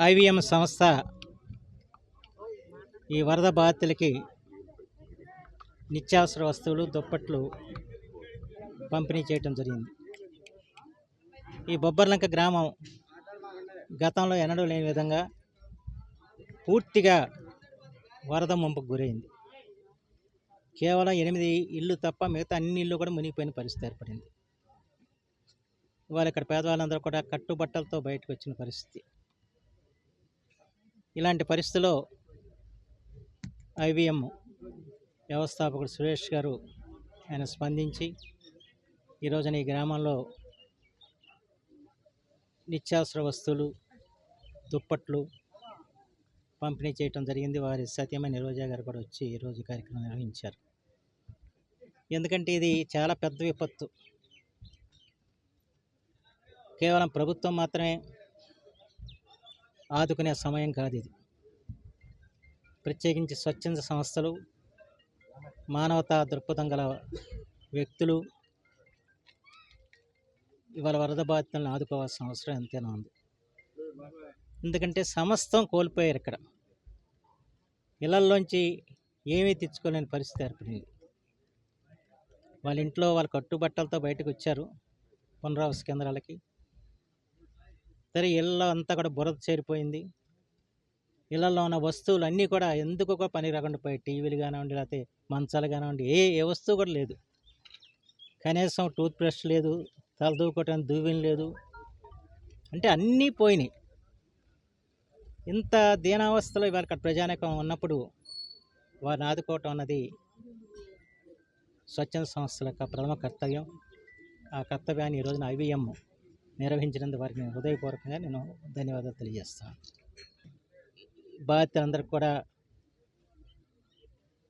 IVM సంస్థ ఈ వరద బాధితులకి నిత్యావసర వస్తువులు దుప్పట్లు పంపిణీ చేయటం జరిగింది. ఈ బొబ్బర్లంక గ్రామం గతంలో ఎన్నడూ లేని విధంగా పూర్తిగా వరద ముంపుకు గురైంది. కేవలం ఎనిమిది ఇల్లు తప్ప మిగతా అన్ని ఇల్లు కూడా మునిగిపోయిన పరిస్థితి ఏర్పడింది. ఇవాళ ఇక్కడ పేదవాళ్ళందరూ కూడా కట్టుబట్టలతో బయటకు వచ్చిన పరిస్థితి. ఇలాంటి పరిస్థితిలో ఐవీఎం వ్యవస్థాపకుడు సురేష్ గారు ఆయన స్పందించి ఈరోజున ఈ గ్రామంలో నిత్యావసర వస్తువులు దుప్పట్లు పంపిణీ చేయటం జరిగింది. వారి సత్యమైన రోజా గారు కూడా వచ్చి ఈరోజు కార్యక్రమం నిర్వహించారు. ఎందుకంటే ఇది చాలా పెద్ద విపత్తు. కేవలం ప్రభుత్వం మాత్రమే ఆదుకునే సమయం కాదు ఇది ప్రత్యేకించి స్వచ్ఛంద సంస్థలు మానవతా దృక్పథం గల వ్యక్తులు ఇవాళ వరద బాధితులను ఆదుకోవాల్సిన అవసరం ఎంతైనా ఉంది. ఎందుకంటే సమస్తం కోల్పోయారు ఇక్కడ. ఇళ్ళలోంచి ఏమీ తెచ్చుకోలేని పరిస్థితి ఏర్పడింది. వాళ్ళ ఇంట్లో వాళ్ళ కట్టుబట్టలతో బయటకు వచ్చారు పునరావాస కేంద్రాలకి. సరే ఇళ్ళ అంతా కూడా బురద చేరిపోయింది. ఇళ్ళల్లో ఉన్న వస్తువులు అన్నీ కూడా ఎందుకు కూడా పని రాకుండా పోయి టీవీలు కానివ్వండి లేకపోతే మంచాలు కానివ్వండి ఏ ఏ వస్తువు కూడా లేదు. కనీసం టూత్ బ్రష్ లేదు తల దూకోవటానికి దూవిని లేదు. అంటే అన్నీ పోయినాయి. ఇంత దీనావస్థలో ఇవాళ అక్కడ ప్రజానీకం ఉన్నప్పుడు వారిని ఆదుకోవటం అన్నది స్వచ్ఛంద సంస్థల యొక్క ప్రథమ కర్తవ్యం. ఆ కర్తవ్యాన్ని ఈ రోజున ఐవీఎం నిర్వహించినందుకు వారికి హృదయపూర్వకంగా నేను ధన్యవాదాలు తెలియజేస్తాను. బాధితులందరికీ కూడా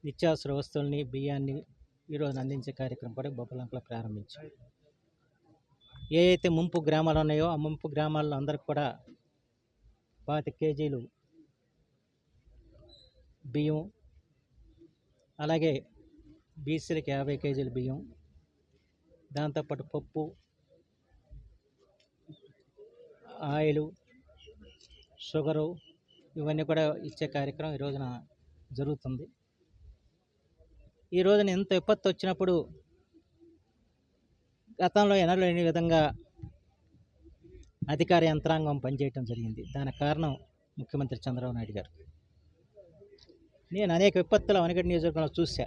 నిత్యావసర వస్తువుల్ని బియ్యాన్ని ఈరోజు అందించే కార్యక్రమం కూడా బొబ్బలంకలో ప్రారంభించాం. ఏ అయితే ముంపు గ్రామాలు ఉన్నాయో ఆ ముంపు గ్రామాల్లో అందరికి కూడా పాతి కేజీలు బియ్యం అలాగే బీసీలకు యాభై కేజీల బియ్యం దాంతోపాటు పప్పు ఆయిలు షుగరు ఇవన్నీ కూడా ఇచ్చే కార్యక్రమం ఈ రోజున జరుగుతుంది. ఈ రోజున ఎంత విపత్తు వచ్చినప్పుడు గతంలో ఎనలేని విధంగా అధికార యంత్రాంగం పనిచేయటం జరిగింది. దానికి కారణం ముఖ్యమంత్రి చంద్రబాబు నాయుడు గారు. నేను అనేక విపత్తుల వనగడి నియోజకవర్గంలో చూశా.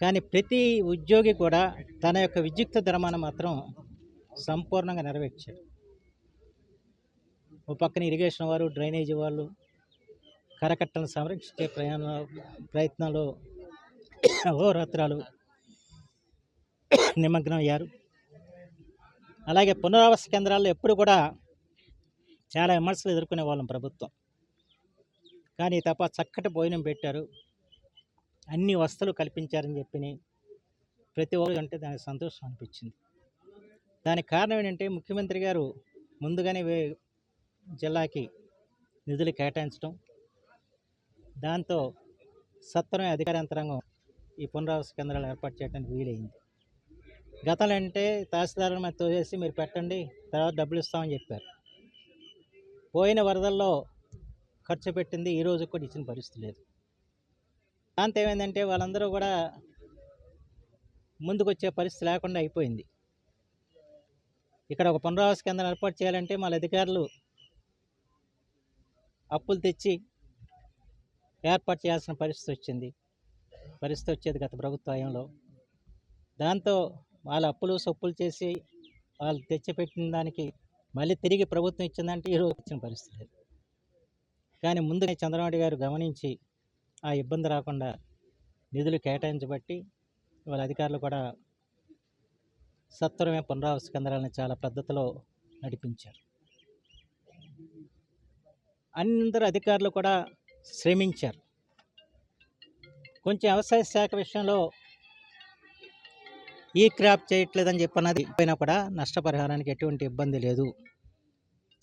కానీ ప్రతి ఉద్యోగి కూడా తన యొక్క విద్యుక్త ధర్మాన్ని మాత్రం సంపూర్ణంగా నెరవేర్చాడు. ఓ పక్కన ఇరిగేషన్ వారు డ్రైనేజీ వాళ్ళు కరకట్టలను సంరక్షించే ప్రయాణ ప్రయత్నంలో అహోరాత్రాలు నిమగ్నం అయ్యారు. అలాగే పునరావాస కేంద్రాల్లో ఎప్పుడు కూడా చాలా విమర్శలు ఎదుర్కొనే వాళ్ళం ప్రభుత్వం. కానీ తప్ప చక్కటి భోజనం పెట్టారు. అన్ని వస్తువులు కల్పించారని చెప్పి ప్రతి ఒక్కరు అంటే దానికి సంతోషం అనిపించింది. దానికి కారణం ఏంటంటే ముఖ్యమంత్రి గారు ముందుగానే వే- జిల్లాకి నిధులు కేటాయించడం దాంతో సత్వరమే అధికార యంత్రాంగం ఈ పునరావాస కేంద్రాలు ఏర్పాటు చేయడానికి వీలైంది. గతంలో అంటే తహసీల్దారుల మీద తోసేసి మీరు పెట్టండి తర్వాత డబ్బులు ఇస్తామని చెప్పారు. పోయిన వరదల్లో ఖర్చు పెట్టింది ఈ రోజు కూడా ఇచ్చిన పరిస్థితి లేదు. దాంతో ఏమైందంటే వాళ్ళందరూ కూడా ముందుకొచ్చే పరిస్థితి లేకుండా అయిపోయింది. ఇక్కడ ఒక పునరావాస కేంద్రం ఏర్పాటు చేయాలంటే వాళ్ళ అధికారులు అప్పులు తెచ్చి ఏర్పాటు చేయాల్సిన పరిస్థితి వచ్చింది. పరిస్థితి వచ్చేది గత ప్రభుత్వంలో దాంతో వాళ్ళ అప్పులు సొప్పులు చేసి వాళ్ళు తెచ్చిపెట్టిన దానికి మళ్ళీ తిరిగి ప్రభుత్వం ఇచ్చిందంటే ఈరోజు ఇచ్చిన పరిస్థితి. లేదు కానీ ముందుగా చంద్రబాబు గారు గమనించి ఆ ఇబ్బంది రాకుండా నిధులు కేటాయించబట్టి వాళ్ళ అధికారులు కూడా సత్వరమే పునరావాస కేంద్రాలను చాలా పద్ధతిలో నడిపించారు. అందరు అధికారులు కూడా శ్రమించారు. కొంచెం వ్యవసాయ శాఖ విషయంలో ఈ క్రాప్ చేయట్లేదని చెప్పన్నది అయినా కూడా నష్టపరిహారానికి ఎటువంటి ఇబ్బంది లేదు.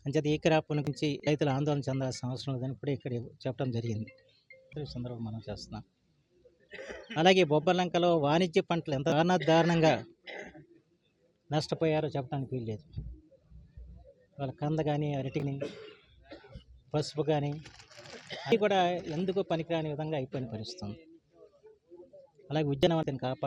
అంచేత ఈ క్రాప్ గురించి రైతులు ఆందోళన చెందాల్సిన అవసరం లేదని కూడా ఇక్కడ చెప్పడం జరిగింది. సందర్భం మనం చేస్తున్నాం. అలాగే బొబ్బలంకలో వాణిజ్య పంటలు ఎంత దారుణ- దారుణంగా నష్టపోయారో చెప్పడానికి వీల్లేదు. వాళ్ళ కంద కానీ అరటిని పసుపు కానీ అవి కూడా ఎందుకు పనికిరాని విధంగా అయిపోయిన పరిస్థితుంది అలాగే ఉద్యానవతిని కాపాడాలి.